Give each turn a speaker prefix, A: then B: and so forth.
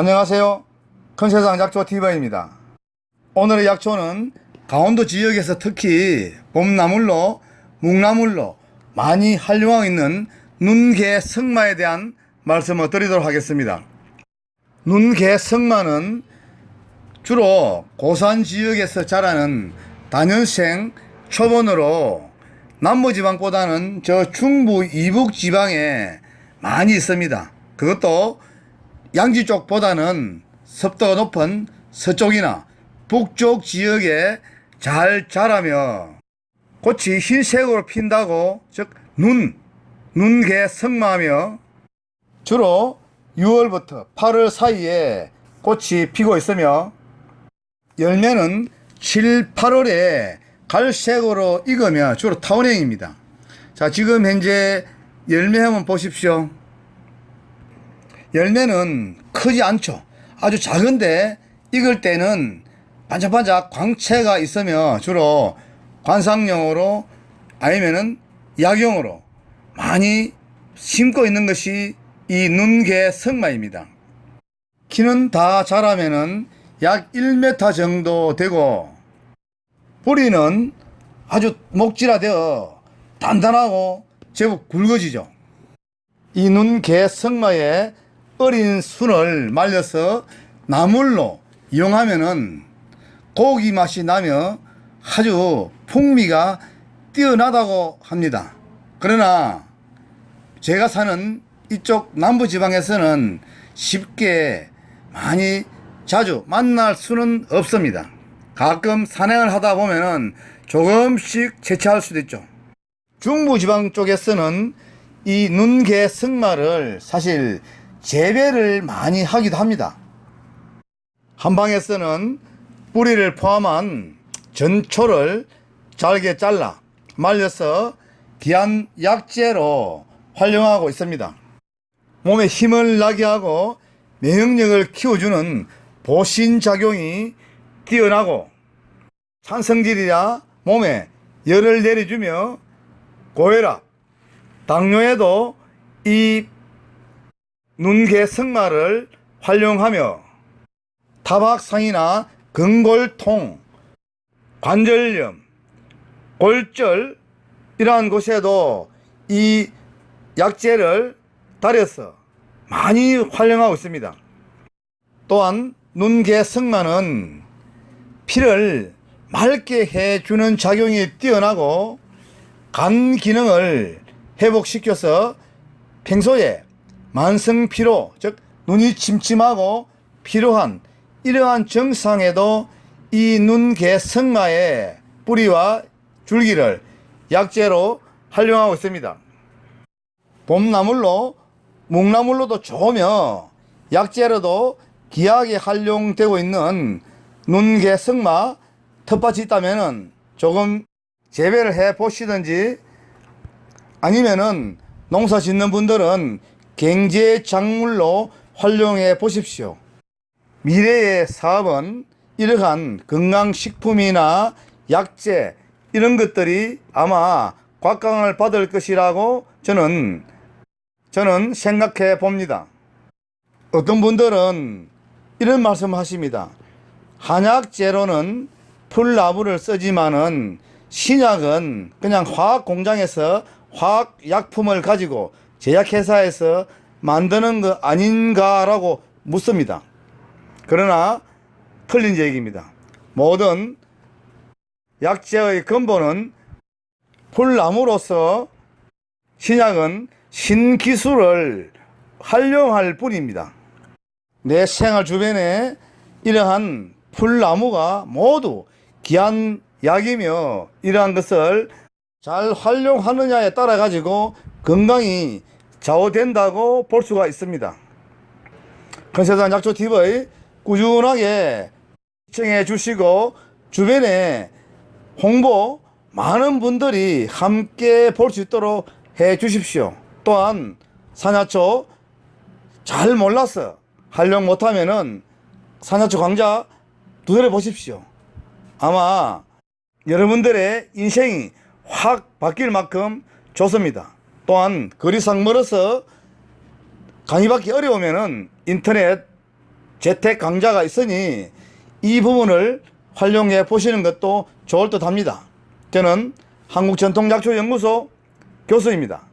A: 안녕하세요. 큰세상 약초 TV입니다. 오늘의 약초는 강원도 지역에서 특히 봄나물로, 묵나물로 많이 활용하고 있는 눈개 승마에 대한 말씀을 드리도록 하겠습니다. 눈개 승마는 주로 고산 지역에서 자라는 단연생 초본으로 남부지방보다는 저 중부 이북 지방에 많이 있습니다. 그것도 양지 쪽보다는 습도가 높은 서쪽이나 북쪽 지역에 잘 자라며 꽃이 흰색으로 핀다고 즉 눈, 눈개 성마하며 주로 6월부터 8월 사이에 꽃이 피고 있으며 열매는 7, 8월에 갈색으로 익으며 주로 타원형입니다. 자, 지금 현재 열매 한번 보십시오. 열매는 크지 않죠. 아주 작은데 익을 때는 반짝반짝 광채가 있으며 주로 관상용으로 아니면은 약용으로 많이 심고 있는 것이 이 눈개 성마입니다. 키는 다 자라면은 약 1m 정도 되고 뿌리는 아주 목질화되어 단단하고 제법 굵어지죠. 이 눈개 성마의 어린 순을 말려서 나물로 이용하면은 고기 맛이 나며 아주 풍미가 뛰어나다고 합니다. 그러나 제가 사는 이쪽 남부 지방에서는 쉽게 많이 자주 만날 수는 없습니다. 가끔 산행을 하다 보면은 조금씩 채취할 수도 있죠. 중부 지방 쪽에서는 이 눈개 승마를 사실 재배를 많이 하기도 합니다. 한방에서는 뿌리를 포함한 전초를 잘게 잘라 말려서 귀한 약재로 활용하고 있습니다. 몸에 힘을 나게 하고 면역력을 키워주는 보신 작용이 뛰어나고 산성질이라 몸에 열을 내려주며 고혈압, 당뇨에도 이 눈개 승마를 활용하며 타박상이나 근골통, 관절염, 골절 이러한 곳에도 이 약재를 달여서 많이 활용하고 있습니다. 또한 눈개 승마는 피를 맑게 해주는 작용이 뛰어나고 간 기능을 회복시켜서 평소에 만성 피로, 즉 눈이 침침하고 피로한 이러한 증상에도 이 눈개 승마의 뿌리와 줄기를 약재로 활용하고 있습니다. 봄나물로 묵나물로도 좋으며 약재로도 귀하게 활용되고 있는 눈개 승마 텃밭이 있다면은 조금 재배를 해 보시든지 아니면은 농사 짓는 분들은 경제 작물로 활용해 보십시오. 미래의 사업은 이러한 건강식품이나 약재 이런 것들이 아마 곽강을 받을 것이라고 저는 저는 생각해 봅니다. 어떤 분들은 이런 말씀을 하십니다. 한약재로는 풀나무를 쓰지만은 신약은 그냥 화학 공장에서 화학 약품을 가지고 제약회사에서 만드는 거 아닌가라고 묻습니다. 그러나 틀린 얘기입니다. 모든 약재의 근본은 풀나무로서 신약은 신기술을 활용할 뿐입니다. 내 생활 주변에 이러한 풀나무가 모두 귀한 약이며 이러한 것을 잘 활용하느냐에 따라 가지고 건강이 좌우된다고 볼 수가 있습니다. 큰세상 약초 TV 꾸준하게 시청해 주시고 주변에 홍보 많은 분들이 함께 볼 수 있도록 해 주십시오. 또한 산야초 잘 몰라서 활용 못하면은 산야초 강좌 두드려 보십시오. 아마 여러분들의 인생이 확 바뀔 만큼 좋습니다. 또한 거리상 멀어서 강의받기 어려우면은 인터넷 재택 강좌가 있으니 이 부분을 활용해 보시는 것도 좋을 듯 합니다. 저는 한국전통작초연구소 교수입니다.